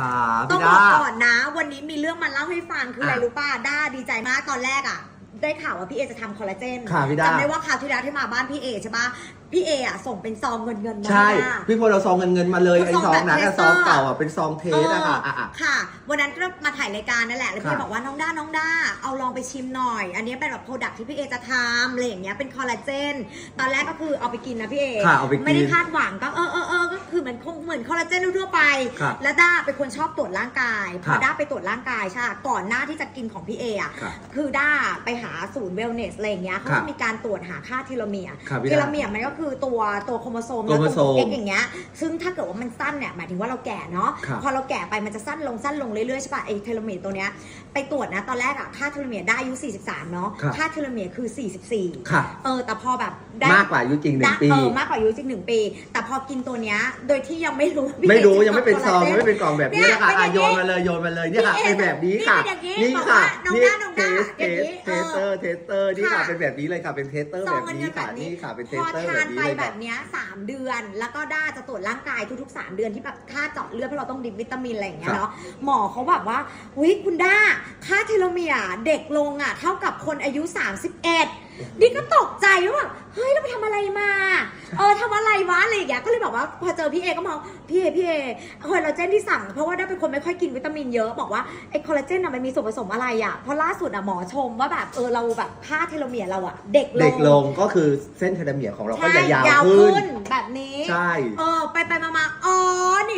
ครับต้องพี่บดาอกก่อนนะ วันนี้มีเรื่องมาเล่าให้ฟังคืออะไรอะรู้ป่ะด้าดีใจมากตอนแรกอะ ได้ข่าวว่าพี่เอจะทำคอลลาเจนค่ะพี่ด้า จำได้ว่าคราวที่แล้วที่มาบ้านพี่เอใช่ปะพี่เออะส่งเป็นซองเงินเงินๆมาใช่ให้ด้า พี่พลเราซองเงินเงินๆมาเลยซไอ้องซองนั้นแบบอะเทสเตซอร์องเก่าอะเป็นซองเทสอะค่ะเอออะอะค่ะ วันนั้นก็มาถ่ายรายการนั่นแหละ แล้วพี่ค่ะบอกว่าน้องด้า น้องด้า เอาลองไปชิมหน่อย อันนี้เป็นแบบโปรดักที่พี่เอจะทำอะไรอย่างเงี้ย เป็นคอลลาเจน ตอนแรกก็คือเอาไปกินนะพี่เอ ค่ะเอาไปกินไม่ได้คาดหวังก็เออเออเออก็ คือเหมือนคงเหมือนคอลลาเจนทั่วๆไป ครับแล้วด้าเป็นคนชอบตรวจร่างกาย พครัอบด้าไปตรวจร่างกายใช่ปะก่อนหน้าที่จะกินของพี่เออะครับคือด้าไปหาศูนย์เวลเนสอะไรอย่างเงี้ยเขาครัจะบมีการตรวจหาค่าเทโลเมียร์ครับพี่เทดาโลเมียร์มันก็คือตัวตัวโครโมโซมโครโมโซมเอ็กอย่างเงี้ย ซึ่งถ้าเกิดว่ามันสั้นเนี่ยหมายถึงว่าเราแก่เนาะ ครับ พอเราแก่ไปมันจะสั้นลงสั้นลงเรื่อยๆใช่ป่ะไอเทโลเมียร์ตัวเนี้ยไปตรวจนะตอนแรกอะค่าเทโลเมียร์ได้อายุ 43 เนาะ ครับ ค่าเทโลเมียร์คือ 44 ค่ะ เออแต่พอแบบได้ มากกว่าอายุจริงหนึ่งปี เออมากกว่าอายุจริงหนึ่งปี แต่พอกินตัวเนี้ยโดยที่ยังไม่รู้ว่าพี่ไม่รู้เอจะยังไม่เป็นซองทำยังไม่เป็นกล่องแบบนี้เนี่ยนะคะเป็นออะย่างนี้โยนมาเลยโยนมาเลยเนี่ยค่ะนี่เป็นแบบนี้ค่ะ นี่เป็นอย่างนี้นี่บอกค่ะว่าน้องนี่ด้าน้องเทด้าสอเทย่างสนี้เทสเตอร์เทสเตอร์นี่ค่ะค่ะเป็นแบบนี้เลยค่ะเป็นเทสเตอร์ซแบองบเงินนี้เงินแบค่ะบนี้นี่ค่ะเป็นเทพสอเตอร์ทาแบนบนี้ไปเลยแบค่ะบเนี้ยสามเดือน แล้วก็ด้าจะตรวจร่างกายทุกๆ3เดือนที่แบบค่าเจาะเลือดเพราะเราต้องดิบวิตามินอะไรอย่างเงี้ยครับเนาะหมอเขาแบบว่าวิคุณด้าค่าเทโลเมียร์เด็กลงอะเท่ากับคนอายุ 31นี่ก็ตกใจว่าแบบเฮ้ยเราไปทำอะไรมา เออทำอะไรวะอะไรอย่างเงี้ยก็เลยบอกว่าพอเจอพี่เอก็มองพี่เอพี่เอคอลลาเจนที่สั่งเพราะว่าได้เป็นคนไม่ค่อยกินวิตามินเยอะบอกว่าไอ้คอลลาเจนอะมันมีส่วนผสมอะไรอะเพราะล่าสุดอะหมอชมว่าแบบเออเราแบบค่าเทโลเมียร์เราอะเด็กลงเด็กลงก็คือเส้นเทเลเมียร์ของเราก็ใช่จะยาวขึ้นแบบนี้ ใช่ เออไปไปมามาอ๋อนี่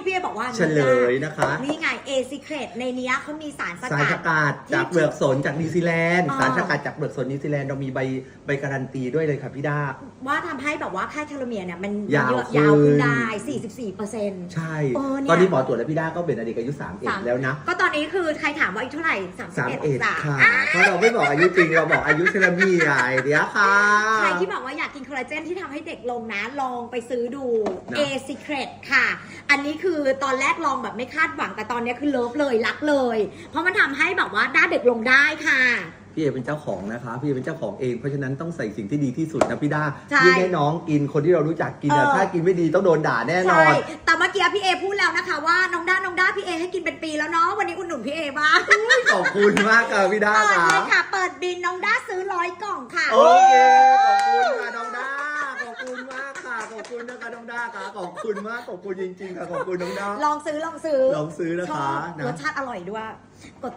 พี่เอบอกว่าเฉลยนะคะ นี่ไงเอซิเครตในเนี้ยเขามีสารสสารกัสดกัดจากเปลือกสนจากนิวซีแลนด์อ่า สารสกัดจากเปลือกสนนิวซีแลนด์เรามีใบใบการันตีด้วยเลยค่ะพี่ดา ว่าทำให้แบบว่าค่าเทโลเมียร์เนี่ยมันยาวเยอะขึ้น ยาวขึ้นได้ 44เปอร์เซ็นต์ ใช่เออเนี่ย ตอนนี้หมอตรวจแล้วพี่ดาก็เป็นอดีตอายุ3เอ็ดสามแล้วนะ ก็ตอนนี้คือใครถามว่าอายุเท่าไหร่สาม31เอ็ดสามค่ะ เพราะเราไม่บอกอายุจริง เราบอกอายุเทเลเมียร์ไอเดียวค่ะ ใครที่บอกว่าอยากกินคอลลาเจนที่ทำให้เด็กลงนะ ลองไปซื้อดู นะ A Secret ค่ะ อันนี้คือตอนแรกลองแบบไม่คาดหวังแต่ตอนนี้คือเลิฟเลยรักเลย เพราะมันทำให้แบบว่าหน้าเด็กลงได้ค่ะ พี่เอเป็นเจ้าของนะคะ พี่เอเป็นเจ้าของเอง เพราะฉะนั้นต้องใส่สิ่งที่ดีที่สุดนะพี่ดาใช่ยิ่งให้น้องกินคนที่เรารู้จักกินอะเออ ถ้ากินไม่ดีต้องโดนด่าแน่นอใช่น แต่เมื่อกี้พี่เอพูดแล้วนะคะ ว่าน้องด้าน้องด้าพี่เอให้กินเป็นปีแล้วเนาะวันนี้อุดหนุนพี่เอบ้างขอบคุณมากค่ะพี่ดาเปิดค่ะเลยค่ะ เปิดบินน้องด้าซื้อร้อยกล่องค่ะ โอเคขอบ ค่ะขอบคุณมากขอบคุณจริงๆค่ะขอบคุณน้องดาลองซื้อลองซื้อลองซื้อนะคะชอบนะรสชาติอร่อยด้วยกด